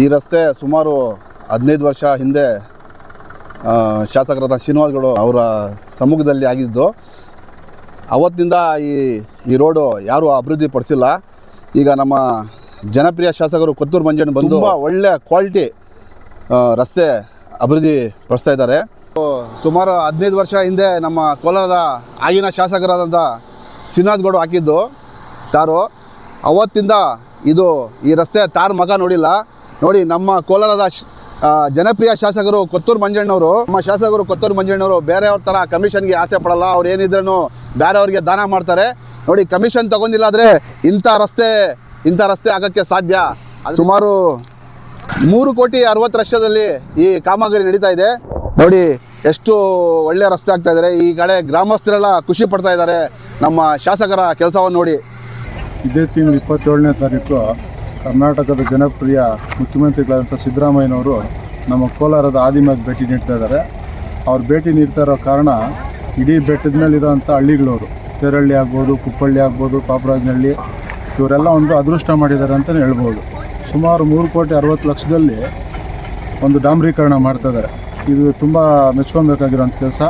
ಈ ರಸ್ತೆ ಸುಮಾರು ಹದಿನೈದು ವರ್ಷ ಹಿಂದೆ ಶಾಸಕರಾದ ಶ್ರೀನಿವಾಸ್ಗಳು ಅವರ ಸಮ್ಮುಖದಲ್ಲಿ ಆಗಿದ್ದು ಅವತ್ತಿನಿಂದ ಈ ಈ ರೋಡು ಯಾರೂ ಅಭಿವೃದ್ಧಿ ಪಡಿಸಿಲ್ಲ. ಈಗ ನಮ್ಮ ಜನಪ್ರಿಯ ಶಾಸಕರು ಕೊತ್ತೂರು ಮಂಜಣ್ಣ ಬಂದು ಒಳ್ಳೆಯ ಒಳ್ಳೆ ಕ್ವಾಲಿಟಿ ರಸ್ತೆ ಅಭಿವೃದ್ಧಿ ಪಡಿಸ್ತಾ ಇದ್ದಾರೆ. ಸುಮಾರು ಹದಿನೈದು ವರ್ಷ ಹಿಂದೆ ನಮ್ಮ ಕೋಲಾರದ ಆಗಿನ ಶಾಸಕರಾದಂಥ ಶ್ರೀನಿವಾಸ್ಗೌಡ ಹಾಕಿದ್ದು ತಾರು. ಅವತ್ತಿಂದ ಇದು ಈ ರಸ್ತೆ ತಾರ್ ಮಗ ನೋಡಿಲ್ಲ. ನೋಡಿ, ನಮ್ಮ ಕೋಲಾರದ ಜನಪ್ರಿಯ ಶಾಸಕರು ಕೊತ್ತೂರು ಮಂಜಣ್ಣವರು. ನಮ್ಮ ಶಾಸಕರು ಕೊತ್ತೂರು ಮಂಜಣ್ಣವರು ಬೇರೆಯವ್ರ ಥರ ಕಮಿಷನ್ಗೆ ಆಸೆ ಪಡಲ್ಲ. ಅವ್ರು ಏನಿದ್ರೂ ಬೇರೆಯವ್ರಿಗೆ ದಾನ ಮಾಡ್ತಾರೆ. ನೋಡಿ, ಕಮಿಷನ್ ತಗೊಂಡಿಲ್ಲ ಆದರೆ ಇಂಥ ರಸ್ತೆ ಇಂಥ ರಸ್ತೆ ಆಗೋಕ್ಕೆ ಸಾಧ್ಯ. ಸುಮಾರು ಮೂರು ಕೋಟಿ ಅರವತ್ತು ಲಕ್ಷದಲ್ಲಿ ಈ ಕಾಮಗಾರಿ ನಡೀತಾ ಇದೆ. ನೋಡಿ, ಎಷ್ಟು ಒಳ್ಳೆ ರಸ್ತೆ ಆಗ್ತಾ ಇದ್ದಾರೆ ಈ ಕಡೆ ಗ್ರಾಮಸ್ಥರೆಲ್ಲ ಖುಷಿ ಪಡ್ತಾ ಇದ್ದಾರೆ ನಮ್ಮ ಶಾಸಕರ ಕೆಲಸವನ್ನು ನೋಡಿ. ಇದೇ ತಿಂಗಳು ಇಪ್ಪತ್ತೇಳನೇ ತಾರೀಕು ಕರ್ನಾಟಕದ ಜನಪ್ರಿಯ ಮುಖ್ಯಮಂತ್ರಿಗಳಾದಂಥ ಸಿದ್ದರಾಮಯ್ಯನವರು ನಮ್ಮ ಕೋಲಾರದ ಆದಿಮಾಗಿ ಭೇಟಿ ನೀಡ್ತಾ ಇದ್ದಾರೆ. ಅವ್ರು ಭೇಟಿ ನೀಡ್ತಾ ಇರೋ ಕಾರಣ ಇಡೀ ಬೆಟ್ಟದ ಮೇಲೆ ಇರೋವಂಥ ಹಳ್ಳಿಗಳವರು, ತೇರಳ್ಳಿ ಆಗ್ಬೋದು, ಕುಪ್ಪಳ್ಳಿ ಆಗ್ಬೋದು, ಪಾಪರಾಜನಹಳ್ಳಿ, ಇವರೆಲ್ಲ ಒಂದು ಅದೃಷ್ಟ ಮಾಡಿದ್ದಾರೆ ಅಂತಲೇ ಹೇಳ್ಬೋದು. ಸುಮಾರು ಮೂರು ಕೋಟಿ ಅರವತ್ತು ಲಕ್ಷದಲ್ಲಿ ಒಂದು ಡಾಮ್ರೀಕರಣ ಮಾಡ್ತಾ ಇದ್ದಾರೆ. ಇದು ತುಂಬ ಮೆಚ್ಕೊಬೇಕಾಗಿರೋಂಥ ಕೆಲಸ.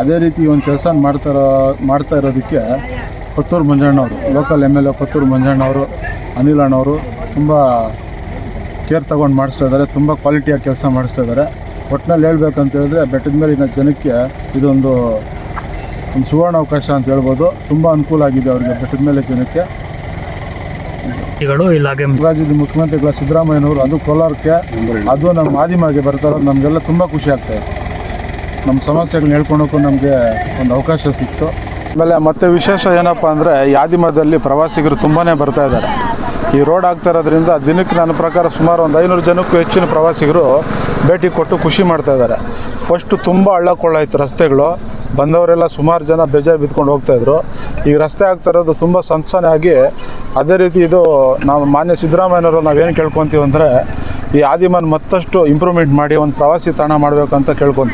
ಅದೇ ರೀತಿ ಒಂದು ಕೆಲಸ ಮಾಡ್ತಾರೋ ಮಾಡ್ತಾ ಇರೋದಕ್ಕೆ Pattur ಮಂಜಣ್ಣವರು, local M L A Kotturu ಮಂಜಣ್ಣವರು, Anil ಅಣ್ಣವರು ತುಂಬ ಕೇರ್ ತಗೊಂಡು ಮಾಡಿಸ್ತಾ ಇದ್ದಾರೆ ತುಂಬ ಕ್ವಾಲಿಟಿಯಾಗಿ ಕೆಲಸ ಮಾಡಿಸ್ತಾ ಇದ್ದಾರೆ. ಒಟ್ಟಿನಲ್ಲಿ ಹೇಳ್ಬೇಕಂತ ಹೇಳಿದ್ರೆ ಬೆಟ್ಟದ ಮೇಲಿನ ಜನಕ್ಕೆ ಇದೊಂದು ಒಂದು ಸುವರ್ಣ ಅವಕಾಶ ಅಂತ ಹೇಳ್ಬೋದು. ತುಂಬ ಅನುಕೂಲ ಆಗಿದೆ ಅವರಿಗೆ ಬೆಟ್ಟದ ಮೇಲೆ ಜನಕ್ಕೆ. ಇಲ್ಲಾಗೆ ರಾಜ್ಯದ ಮುಖ್ಯಮಂತ್ರಿಗಳ ಸಿದ್ದರಾಮಯ್ಯನವರು ಅದು ಕೋಲಾರಕ್ಕೆ ಅದು ನಮ್ಮ ಮಾಧ್ಯಮಗೆ ಬರ್ತಾರೋ ನಮಗೆಲ್ಲ ತುಂಬ ಖುಷಿ ಆಗ್ತಾ ಇದೆ. ನಮ್ಮ ಸಮಸ್ಯೆಗಳನ್ನ ಹೇಳ್ಕೊಳೋಕ್ಕೂ ನಮಗೆ ಒಂದು ಅವಕಾಶ ಸಿಕ್ತು. ಆಮೇಲೆ ಮತ್ತೆ ವಿಶೇಷ ಏನಪ್ಪ ಅಂದರೆ ಈ ಆದಿಮದಲ್ಲಿ ಪ್ರವಾಸಿಗರು ತುಂಬಾ ಬರ್ತಾ ಇದ್ದಾರೆ. ಈ ರೋಡ್ ಆಗ್ತಾ ಇರೋದ್ರಿಂದ ದಿನಕ್ಕೆ ನನ್ನ ಪ್ರಕಾರ ಸುಮಾರು ಒಂದು ಐನೂರು ಜನಕ್ಕೂ ಹೆಚ್ಚಿನ ಪ್ರವಾಸಿಗರು ಭೇಟಿ ಕೊಟ್ಟು ಖುಷಿ ಮಾಡ್ತಾ ಇದ್ದಾರೆ. ಫಸ್ಟು ತುಂಬ ಹಳ್ಳ ಕೊಳ್ಳ ಇತ್ತು ರಸ್ತೆಗಳು. ಬಂದವರೆಲ್ಲ ಸುಮಾರು ಜನ ಬೇಜಾರು ಬಿದ್ಕೊಂಡು ಹೋಗ್ತಾಯಿದ್ರು ಈಗ ರಸ್ತೆ ಆಗ್ತಾ ಇರೋದು ತುಂಬ ಸಂಸನೆ ಆಗಿ ಅದೇ ರೀತಿ ಇದು ನಾವು ಮಾನ್ಯ ಸಿದ್ದರಾಮಯ್ಯನವರು ನಾವೇನು ಕೇಳ್ಕೊತೀವಿ ಅಂದರೆ ಈ ಆದಿಮನ್ ಮತ್ತಷ್ಟು ಇಂಪ್ರೂವ್ಮೆಂಟ್ ಮಾಡಿ ಒಂದು ಪ್ರವಾಸಿ ತಾಣ ಮಾಡಬೇಕಂತ ಕೇಳ್ಕೊತೀವಿ.